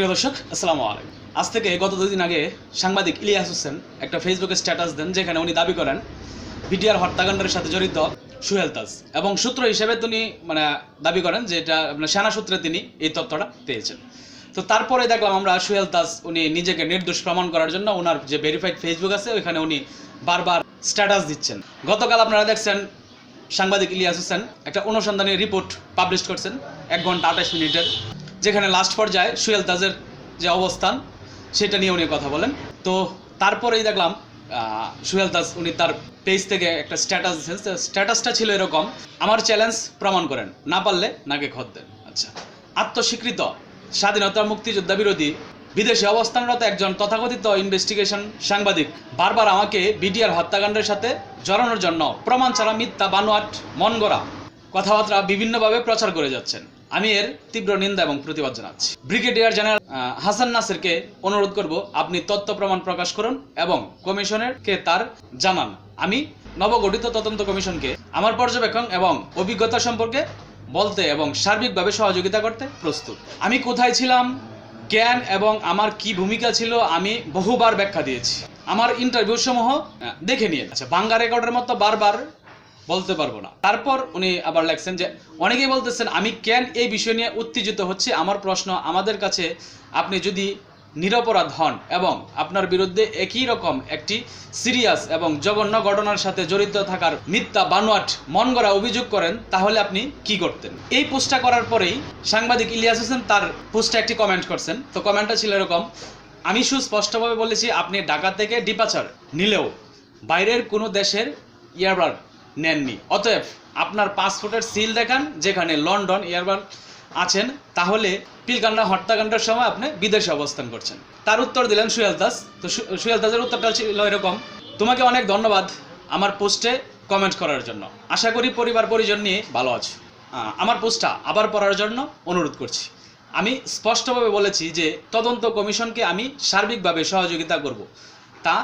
প্রিয় দর্শক, আসসালামু আলাইকুম। আজ থেকে গত দুদিন আগে সাংবাদিক ইলিয়াস হোসেন একটা ফেসবুকে স্ট্যাটাস দেন, যেখানে উনি দাবি করেন, বিটিআর হত্যাকাণ্ডের সাথে জড়িত সুহেল তাজ। এবং সূত্র হিসেবে তিনি মানে দাবি করেন যে এটা মানে সেনা সূত্রে তিনি এই তথ্যটা পেয়েছেন। তো তারপরে দেখলাম আমরা সুহেল তাজ উনি নিজেকে নির্দোষ প্রমাণ করার জন্য ওনার যে ভেরিফাইড ফেসবুক আছে, ওইখানে উনি বারবার স্ট্যাটাস দিচ্ছেন। গতকাল আপনারা দেখছেন সাংবাদিক ইলিয়াস হোসেন একটা অনুসন্ধানী রিপোর্ট পাবলিশ করছেন, এক ঘণ্টা আঠাশ মিনিটের। যেখানে লাস্ট পর্যায়ে সুয়েল তাজের যে অবস্থান, সেটা নিয়ে উনি কথা বলেন। তো তারপরেই দেখলাম সুহেল তাজ উনি তার পেজ থেকে একটা স্ট্যাটাস দিয়েছেন। স্ট্যাটাসটা ছিল এরকম, আমার চ্যালেঞ্জ প্রমাণ করেন, না পারলে নাকে খত দেন। আচ্ছা আত্মস্বীকৃত, স্বাধীনতা মুক্তিযোদ্ধা বিরোধী, বিদেশে অবস্থানরত একজন তথাকথিত ইনভেস্টিগেশন সাংবাদিক, বারবার আমাকে বিডিআর হত্যাকাণ্ডের সাথে জড়ানোর জন্য প্রমাণ ছাড়া মিথ্যা, বানোয়াট মন গড়া কথাবার্তা বিভিন্নভাবে প্রচার করে যাচ্ছেন। আমি এর তীব্র নিন্দা এবং প্রতিবাদ জানাচ্ছি। ব্রিগেডিয়ার জেনারেল হাসান নাসেরকে অনুরোধ করব আপনি তথ্য প্রমাণ প্রকাশ করুন এবং কমিশনেরকে তার জানান। আমি নবগঠিত তদন্ত কমিশনকে আমার পর্যবেক্ষণ এবং অভিজ্ঞতা সম্পর্কে বলতে এবং সার্বিকভাবে সহযোগিতা করতে প্রস্তুত। আমি কোথায় ছিলাম জ্ঞান এবং আমার কি ভূমিকা ছিল, আমি বহুবার ব্যাখ্যা দিয়েছি। আমার ইন্টারভিউ সমূহ দেখে নিয়ে আচ্ছা বাংলা রেকর্ডের মতো বারবার বলতে পারব না। তারপর উনি আবার লেখছেন যে, অনেকেই বলতেছেন, আমি কেন এই বিষয় নিয়ে উত্তেজিত হচ্ছে? আমার প্রশ্ন, আমাদের কাছে আপনি যদি নিরপরাধ হন এবং আপনার বিরুদ্ধে একই রকম একটি সিরিয়াস এবং জঘন্য ঘটনার সাথে জড়িত থাকার মিথ্যা বানোয়াট মন গড়া অভিযোগ করেন, তাহলে আপনি কি করতেন? এই পোস্টটা করার পরেই সাংবাদিক ইলিয়াস হোসেন তার পোস্টে একটি কমেন্ট করছেন। তো কমেন্টটা ছিল এরকম, আমি সুস্পষ্টভাবে বলেছি, আপনি ঢাকা থেকে ডিপাচার নিলেও বাইরের কোনো দেশের ইয়ারবার নেননি। অতএব আপনার পাসপোর্টের সিল দেখান, যেখানে লন্ডন এয়ারবার আছেন। তাহলে পিলকান্ডা হত্যাকাণ্ডের সময় আপনি বিদেশে অবস্থান করছেন। তার উত্তর দিলেন সুয়েল দাস। তো সুয়েল দাসের উত্তরটা ছিল এরকম, তোমাকে অনেক ধন্যবাদ আমার পোস্টে কমেন্ট করার জন্য। আশা করি পরিবার পরিজন নিয়ে ভালো আছো। আমার পোস্টটা আবার পড়ার জন্য অনুরোধ করছি। আমি স্পষ্টভাবে বলেছি যে তদন্ত কমিশনকে আমি সার্বিকভাবে সহযোগিতা করব। তা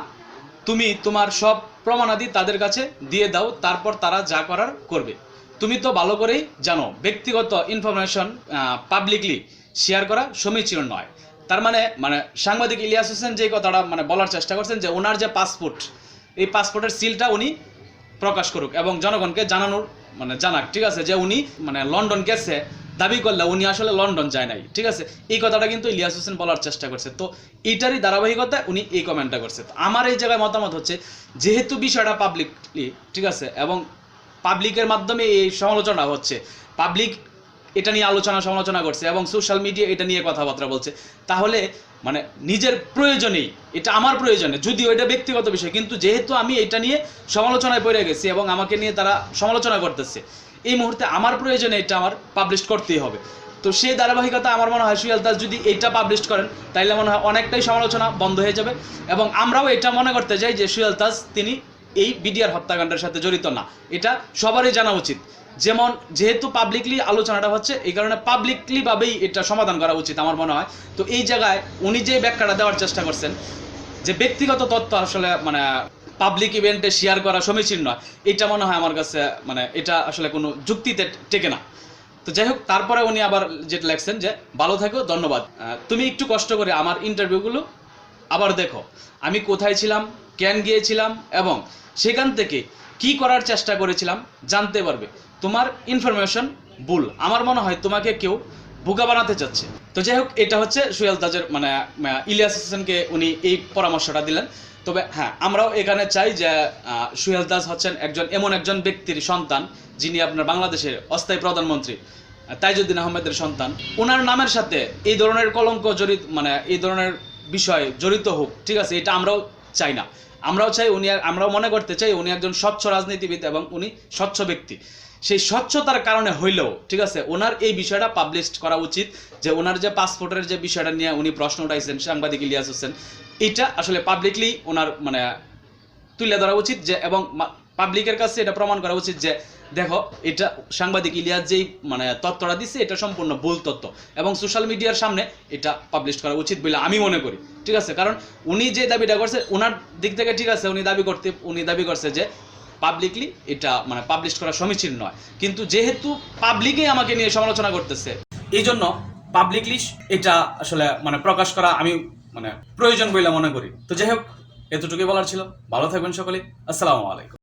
তুমি তোমার সব প্রমাণাদি তাদের কাছে দিয়ে দাও, তারপর তারা যা করার করবে। তুমি তো ভালো করেই জানো, ব্যক্তিগত ইনফরমেশন পাবলিকলি শেয়ার করা সমীচীন নয়। তার মানে মানে সাংবাদিক ইলিয়াস হোসেন যে কথাটা মানে বলার চেষ্টা করছেন যে ওনার যে পাসপোর্ট এই পাসপোর্টের সিলটা উনি প্রকাশ করুক এবং জনগণকে জানানোর মানে জানাক, ঠিক আছে? যে উনি মানে লন্ডন গেছে দাবি করলে উনি আসলে লন্ডন যায় নাই, ঠিক আছে? এই কথাটা কিন্তু ইলিয়াস হোসেন বলার চেষ্টা করছে। তো এইটারই ধারাবাহিকতায় উনি এই কমেন্টটা করছে। আমার এই জায়গায় মতামত হচ্ছে, যেহেতু বিষয়টা পাবলিকলি ঠিক আছে? এবং পাবলিকের মাধ্যমে এই সমালোচনা হচ্ছে পাবলিক এটা নিয়ে আলোচনা, সমালোচনা করছে এবং সোশ্যাল মিডিয়া এটা নিয়ে কথাবার্তা বলছে, তাহলে মানে নিজের প্রয়োজনেই, এটা আমার প্রয়োজনে, যদিও এটা ব্যক্তিগত বিষয়, কিন্তু যেহেতু আমি এটা নিয়ে সমালোচনায় পড়ে গেছি এবং আমাকে নিয়ে তারা সমালোচনা করতেছে এই মুহূর্তে আমার প্রয়োজনে এটা আমার পাবলিশ করতেই হবে। তো সেই ধারাবাহিকতা আমার মনে হয় সুয়াল দাস যদি এটা পাবলিশ করেন, তাইলে মনে হয় অনেকটাই সমালোচনা বন্ধ হয়ে যাবে এবং আমরাও এটা মনে করতে চাই যে সুয়াল দাস তিনি এই বিডিআর হত্যাকাণ্ডের সাথে জড়িত না। এটা সবারই জানা উচিত। যেমন যেহেতু পাবলিকলি আলোচনাটা হচ্ছে, এই কারণে পাবলিকলি ভাবেই এটা সমাধান করা উচিত আমার মনে হয়। তো এই জায়গায় উনি যে ব্যাখ্যাটা দেওয়ার চেষ্টা করছেন, যে ব্যক্তিগত তথ্য আসলে মানে পাবলিক ইভেন্টে শেয়ার করা সমীচীন নয়। এটা মনে হয় আমার কাছে মানে এটা আসলে কোনো যুক্তিতে টেকে না। তো যাই হোক, তারপরে উনি আবার যেটা লেখছেন যে, ভালো থাকো, ধন্যবাদ। তুমি একটু কষ্ট করে আমার ইন্টারভিউগুলো আবার দেখো। আমি কোথায় ছিলাম, কেন গিয়েছিলাম এবং সেখান থেকে কি করার চেষ্টা করেছিলাম জানতে পারবে। তোমার ইনফরমেশন ভুল। আমার মনে হয় তোমাকে কেউ বোকা বানাতে চাচ্ছে। তো যাই হোক, এটা হচ্ছে সুয়েল তাজের মানে ইলিয়াস হোসেনকে উনি এই পরামর্শটা দিলেন। তবে হ্যাঁ আমরাও এখানে চাই যে সুহেল দাস হচ্ছেন একজন, এমন একজন ব্যক্তির সন্তান যিনি আপনার বাংলাদেশের অস্থায়ী প্রধানমন্ত্রী, তাইজুদ্দিন আহমেদের সন্তান। ওনার নামের সাথে এই ধরনের কলঙ্ক জড়িত মানে এই ধরনের বিষয় জড়িত হোক, ঠিক আছে, এটা আমরাও চাই না। আমরাও চাই উনি, আমরাও মনে করতে চাই উনি একজন স্বচ্ছ রাজনীতিবিদ এবং উনি স্বচ্ছ ব্যক্তি। সেই স্বচ্ছতার কারণে হইলেও, ঠিক আছে, ওনার এই বিষয়টা পাবলিশ করা উচিত যে ওনার যে পাসপোর্টের যে বিষয়টা নিয়ে উনি প্রশ্ন উঠাইছেন, সাংবাদিক ইলিয়াস হোসেন, এটা আসলে পাবলিকলি ওনার মানে তুলে ধরা উচিত যে এবং পাবলিকের কাছে এটা প্রমাণ করা উচিত যে দেখো, এটা সাংবাদিক ইলিয়াস যেই মানে তত্ত্বটা দিচ্ছে এটা সম্পূর্ণ ভুল তথ্য এবং সোশ্যাল মিডিয়ার সামনে এটা পাবলিশ করা উচিত বলে আমি মনে করি, ঠিক আছে? কারণ উনি যে দাবিটা করছে ওনার দিক থেকে ঠিক আছে, উনি দাবি করতে, উনি দাবি করছে যে পাবলিকলি এটা মানে পাবলিশ করা সমীচীন নয়। কিন্তু যেহেতু পাবলিকে আমাকে নিয়ে সমালোচনা করতেছে এই জন্য পাবলিকলি এটা আসলে মানে প্রকাশ করা আমি মানে প্রয়োজন বলে মনে করি। তো যাই হোক, এতটুকুই বলার ছিল। ভালো থাকবেন সকলে আসসালামু আলাইকুম।